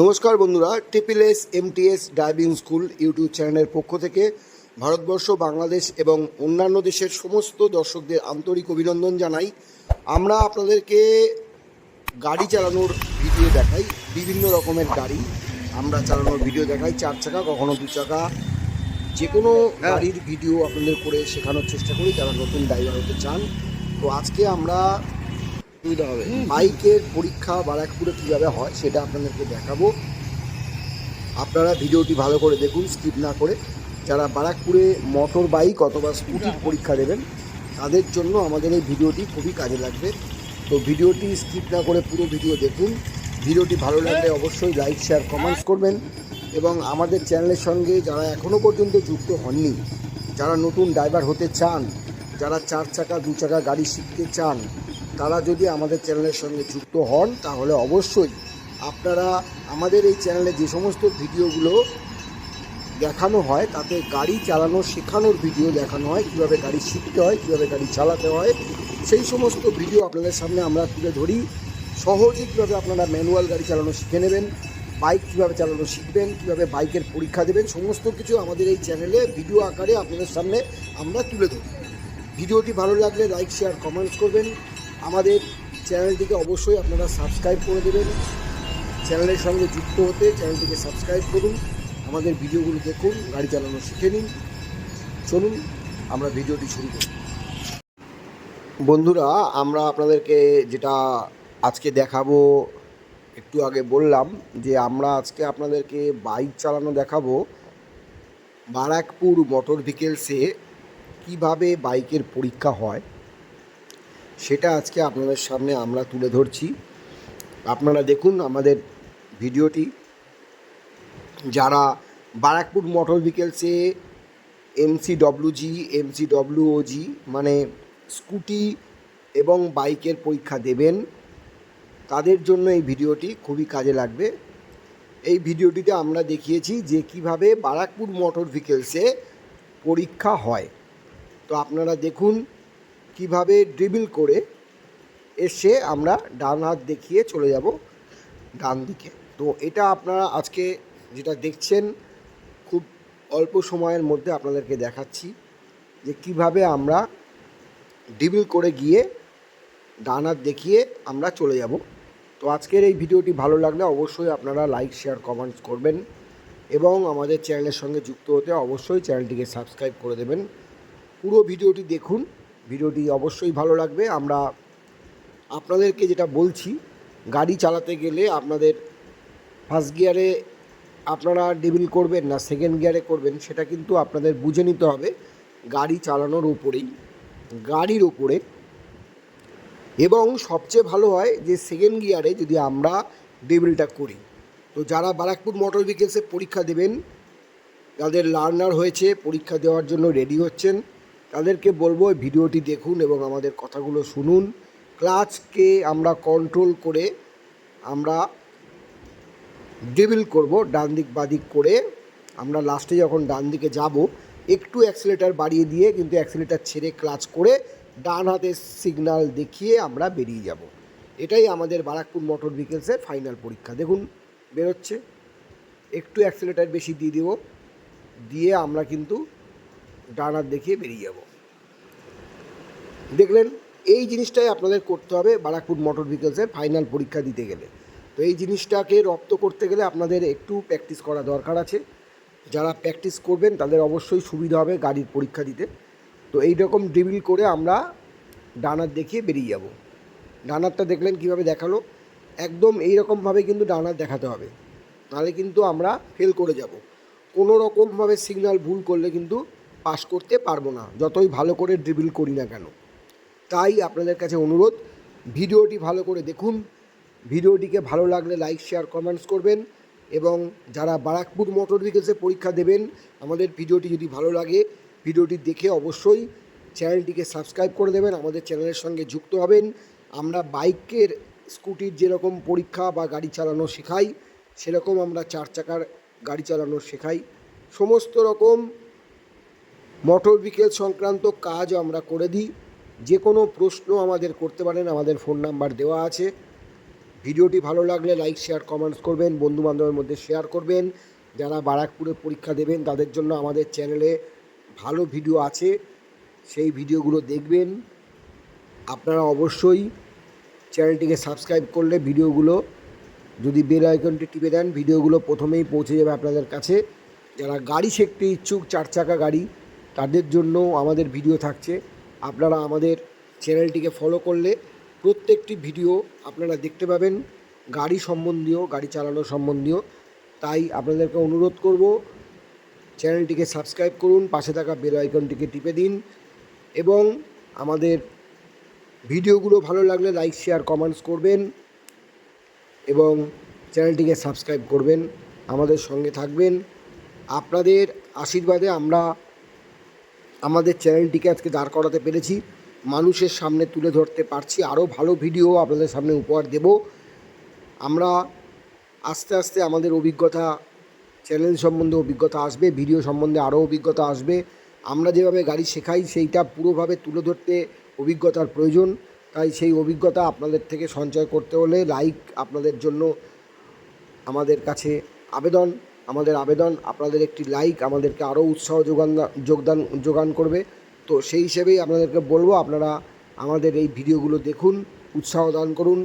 নমস্কার বন্ধুরা triple S MTS driving school YouTube চ্যানেলের পক্ষ থেকে ভারতবর্ষ বাংলাদেশ এবং অন্যান্য দেশের সমস্ত দর্শকদের আন্তরিক অভিনন্দন জানাই। আমরা আপনাদেরকে গাড়ি চালানোর ভিডিও দেখাই বিভিন্ন রকমের গাড়ি আমরা চালানোর ভিডিও দেখাই চার চাকা কখনো দু চাকা। যে কোনো গাড়ির ভিডিও আপনাদের করে শেখানোর চেষ্টা করি যারা নতুন ড্রাইভার হতে চান। তো আজকে আমরা সুবিধা হবে। বাইকের পরীক্ষা বারাকপুরে কীভাবে হয় সেটা আপনাদেরকে দেখাবো। আপনারা ভিডিওটি ভালো করে দেখুন স্কিপ না করে। যারা বারাকপুরে মোটর বাইক অথবা স্কুটির পরীক্ষা দেবেন, তাদের জন্য আমাদের এই ভিডিওটি খুবই কাজে লাগবে। তো ভিডিওটি স্কিপ না করে পুরো ভিডিও দেখুন। ভিডিওটি ভালো লাগলে অবশ্যই লাইক শেয়ার কমেন্টস করবেন। এবং আমাদের চ্যানেলের সঙ্গে যারা এখনও পর্যন্ত যুক্ত হননি, যারা নতুন ড্রাইভার হতে চান যারা চার চাকা, দু চাকা গাড়ি শিখতে চান, তারা যদি আমাদের চ্যানেলের সঙ্গে যুক্ত হন, তাহলে অবশ্যই আপনারা আমাদের এই চ্যানেলে যে সমস্ত ভিডিওগুলো দেখানো হয়, তাতে গাড়ি চালানো শেখানোর ভিডিও দেখানো হয়, কীভাবে গাড়ি শিখতে হয়, কীভাবে গাড়ি চালাতে হয়, সেই সমস্ত ভিডিও আপনাদের সামনে আমরা তুলে ধরি। সহজে কীভাবে আপনারা ম্যানুয়াল গাড়ি চালানো শিখে নেবেন, বাইক কীভাবে চালানো শিখবেন, কীভাবে বাইকের পরীক্ষা দেবেন, সমস্ত কিছু আমাদের এই চ্যানেলে ভিডিও আকারে আপনাদের সামনে আমরা তুলে ধরি। ভিডিওটি ভালো লাগলে লাইক, শেয়ার কমেন্টস করবেন। আমাদের চ্যানেলটিকে অবশ্যই আপনারা সাবস্ক্রাইব করে দেবেন। চ্যানেলের সঙ্গে যুক্ত হতে চ্যানেলটিকে সাবস্ক্রাইব করুন। আমাদের ভিডিওগুলো দেখুন, গাড়ি চালানো শিখে নিন। চলুন, আমরা ভিডিওটি শুরু করি। বন্ধুরা, আমরা আপনাদেরকে যেটা আজকে দেখাবো, একটু আগে বললাম যে আমরা আজকে আপনাদেরকে বাইক চালানো দেখাবো। বারাকপুর মোটর ভেহিকেলসে কীভাবে বাইকের পরীক্ষা হয়, সেটা আজকে আপনাদের সামনে আমরা তুলে ধরছি। আপনারা দেখুন আমাদের ভিডিওটি। যারা বারাকপুর মোটর ভেহিকেলসে এমসি ডব্লিউজি এমসি ডব্লিউওজি মানে স্কুটি এবং বাইকের পরীক্ষা দেবেন, তাদের জন্য এই ভিডিওটি খুবই কাজে লাগবে। এই ভিডিওটিতে আমরা দেখিয়েছি যে কীভাবে বারাকপুর মোটর ভেহিকেলসে পরীক্ষা হয়। তো আপনারা দেখুন কীভাবে ড্রিবিল করে এসে আমরা ডান হাত দেখিয়ে চলে যাব ডান দিকে। তো এটা আপনারা আজকে যেটা দেখছেন, খুব অল্প সময়ের মধ্যে আপনাদেরকে দেখাচ্ছি যে কীভাবে আমরা ডিবিল করে গিয়ে ডান হাত দেখিয়ে আমরা চলে যাব। তো আজকের এই ভিডিওটি ভালো লাগলে অবশ্যই আপনারা লাইক, শেয়ার, কমেন্টস করবেন এবং আমাদের চ্যানেলের সঙ্গে যুক্ত হতে অবশ্যই চ্যানেলটিকে সাবস্ক্রাইব করে দেবেন। পুরো ভিডিওটি দেখুন। ভিডিওটি অবশ্যই ভালো লাগবে। আমরা আপনাদেরকে যেটা বলছি, গাড়ি চালাতে গেলে আপনাদের ফার্স্ট গিয়ারে আপনারা ডেবিল করবেন না সেকেন্ড গিয়ারে করবেন, সেটা কিন্তু আপনাদের বুঝে নিতে হবে। গাড়ি চালানোর উপরেই, গাড়ির উপরে। এবং সবচেয়ে ভালো হয় যে সেকেন্ড গিয়ারে যদি আমরা ডেবিলটা করি, তো যারা বারাকপুর মোটর ভেহিকেলসে পরীক্ষা দেবেন, যাদের লার্নার হয়েছে, পরীক্ষা দেওয়ার জন্য রেডি হচ্ছেন তাদেরকে বলব ভিডিওটি দেখুন এবং আমাদের কথাগুলো শুনুন। ক্লাচকে আমরা কন্ট্রোল করে আমরা ডেবিল করব, ডান দিক বাদিক করে। আমরা লাস্টে যখন ডান দিকে যাব, একটু অ্যাক্সিলেটার বাড়িয়ে দিয়ে কিন্তু অ্যাক্সিলেটার ছেড়ে ক্লাচ করে ডান হাতের সিগন্যাল দেখিয়ে আমরা বেরিয়ে যাব। এটাই আমাদের বারাকপুর মোটর ভেহিকেলসের ফাইনাল পরীক্ষা। দেখুন, বেরোচ্ছে। একটু অ্যাক্সিলেটার বেশি দিয়ে দেবো। দিয়ে আমরা কিন্তু ডান দেখিয়ে বেরিয়ে যাব। দেখলেন, এই জিনিসটাই আপনাদের করতে হবে বারাকপুর মোটর ভেহিকেলসের ফাইনাল পরীক্ষা দিতে গেলে। তো এই জিনিসটাকে রপ্ত করতে গেলে আপনাদের একটু প্র্যাকটিস করা দরকার আছে। যারা প্র্যাকটিস করবেন, তাদের অবশ্যই সুবিধা হবে গাড়ির পরীক্ষা দিতে। তো এই রকম ড্রিবিল করে আমরা ডানার দেখিয়ে বেরিয়ে যাব। ডানারটা দেখলেন কীভাবে দেখাল? একদম এই রকমভাবে কিন্তু ডানার দেখাতে হবে। নাহলে কিন্তু আমরা ফেল করে যাব। কোনো রকমভাবে সিগন্যাল ভুল করলে কিন্তু পাস করতে পারব না, যতই ভালো করে ড্রিবিল করি না কেন। তাই আপনাদের কাছে অনুরোধ, ভিডিওটি ভালো করে দেখুন, ভিডিওটিকে ভালো লাগলে লাইক শেয়ার কমেন্টস করবেন এবং যারা বারাকপুর মোটর ভেহিকেলসে পরীক্ষা দেবেন, আমাদের ভিডিওটি যদি ভালো লাগে, ভিডিওটি দেখে অবশ্যই চ্যানেলটিকে সাবস্ক্রাইব করে দেবেন, আমাদের চ্যানেলের সঙ্গে যুক্ত হবেন। আমরা বাইকের স্কুটির যেরকম পরীক্ষা বা গাড়ি চালানো শেখাই, সেরকম আমরা চার চাকার গাড়ি চালানো শেখাই। সমস্ত রকম মোটর ভেহিকেল সংক্রান্ত কাজ আমরা করে দিই। যে কোনো প্রশ্ন আমাদের করতে পারেন, আমাদের ফোন নাম্বার দেওয়া আছে। ভিডিওটি ভালো লাগলে লাইক শেয়ার কমেন্টস করবেন বন্ধু বান্ধবের মধ্যে শেয়ার করবেন। যারা বারাকপুরে পরীক্ষা দেবেন, তাদের জন্য আমাদের চ্যানেলে ভালো ভিডিও আছে। সেই ভিডিওগুলো দেখবেন। আপনারা অবশ্যই চ্যানেলটিকে সাবস্ক্রাইব করলে ভিডিওগুলো যদি বেল আইকনটি টিপে দেন ভিডিওগুলো প্রথমেই পৌঁছে যাবে আপনাদের কাছে। যারা গাড়ি শিখতে ইচ্ছুক, চার চাকা গাড়ি তাদের জন্য আমাদের ভিডিও থাকছে। আপনারা আমাদের চ্যানেলটিকে ফলো করলে প্রত্যেকটি ভিডিও আপনারা দেখতে পাবেন, গাড়ি সম্বন্ধীয়, গাড়ি চালানো সম্বন্ধীয়। তাই আপনাদেরকে অনুরোধ করব, চ্যানেলটিকে সাবস্ক্রাইব করুন, পাশে থাকা বেল আইকনটিকে টিপে দিন এবং আমাদের ভিডিওগুলো ভালো লাগলে লাইক শেয়ার কমেন্টস করবেন এবং চ্যানেলটিকে সাবস্ক্রাইব করবেন। আমাদের সঙ্গে থাকবেন। আপনাদের আশীর্বাদে আমরা আমাদের চ্যানেলটিকে আজকে দাঁড় করাতে পেরেছি। মানুষের সামনে তুলে ধরতে পারছি। আরও ভালো ভিডিও আপনাদের সামনে উপহার দেব। আমরা আস্তে আস্তে আমাদের অভিজ্ঞতা, চ্যানেল সম্বন্ধে অভিজ্ঞতা আসবে, ভিডিও সম্বন্ধে আরও অভিজ্ঞতা আসবে। আমরা যেভাবে গাড়ি শেখাই, সেইটা পুরোভাবে তুলে ধরতে অভিজ্ঞতার প্রয়োজন। তাই সেই অভিজ্ঞতা আপনাদের থেকে সঞ্চয় করতে হলে লাইক আপনাদের জন্য আমাদের কাছে আবেদন। আমাদের আবেদন, আপনাদের একটি লাইক আমাদেরকে আরও উৎসাহ যোগান যোগদান, যোগান করবে। তো সেই হিসেবেই আপনাদেরকে বলব, আপনারা আমাদের এই ভিডিওগুলো দেখুন, উৎসাহ দান করুন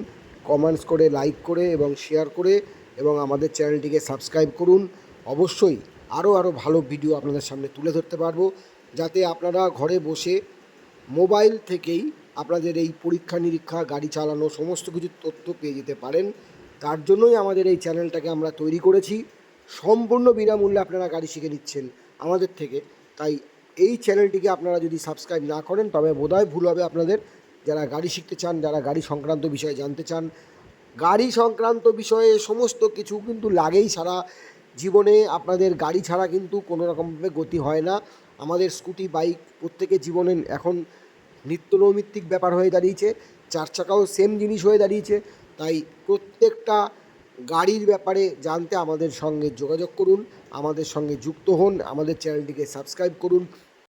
কমেন্টস করে লাইক করে এবং শেয়ার করে এবং আমাদের চ্যানেলটিকে সাবস্ক্রাইব করুন। অবশ্যই আরও আরও ভালো ভিডিও আপনাদের সামনে তুলে ধরতে পারব, যাতে আপনারা ঘরে বসে মোবাইল থেকেই আপনাদের এই পরীক্ষা নিরীক্ষা, গাড়ি চালানো, সমস্ত কিছু তথ্য পেয়ে যেতে পারেন। তার জন্যই আমাদের এই চ্যানেলটাকে আমরা তৈরি করেছি। সম্পূর্ণ বিনামূল্যে আপনারা গাড়ি শিখে নিচ্ছেন আমাদের থেকে। তাই এই চ্যানেলটিকে আপনারা যদি সাবস্ক্রাইব না করেন, তবে বোধহয় ভুল হবে আপনাদের। যারা গাড়ি শিখতে চান, যারা গাড়ি সংক্রান্ত বিষয়ে জানতে চান, গাড়ি সংক্রান্ত বিষয়ে সমস্ত কিছু কিন্তু লাগেই সারা জীবনে। আপনাদের গাড়ি ছাড়া কিন্তু কোনো রকমভাবে গতি হয় না। আমাদের স্কুটি, বাইক প্রত্যেকের জীবনে এখন নিত্য নৈমিত্তিক ব্যাপার হয়ে দাঁড়িয়েছে। চার চাকাও সেম জিনিস হয়ে দাঁড়িয়েছে। তাই প্রত্যেকটা গাড়ির ব্যাপারে জানতে আমাদের সঙ্গে যোগাযোগ করুন, আমাদের সঙ্গে যুক্ত হন, আমাদের চ্যানেলটিকে সাবস্ক্রাইব করুন।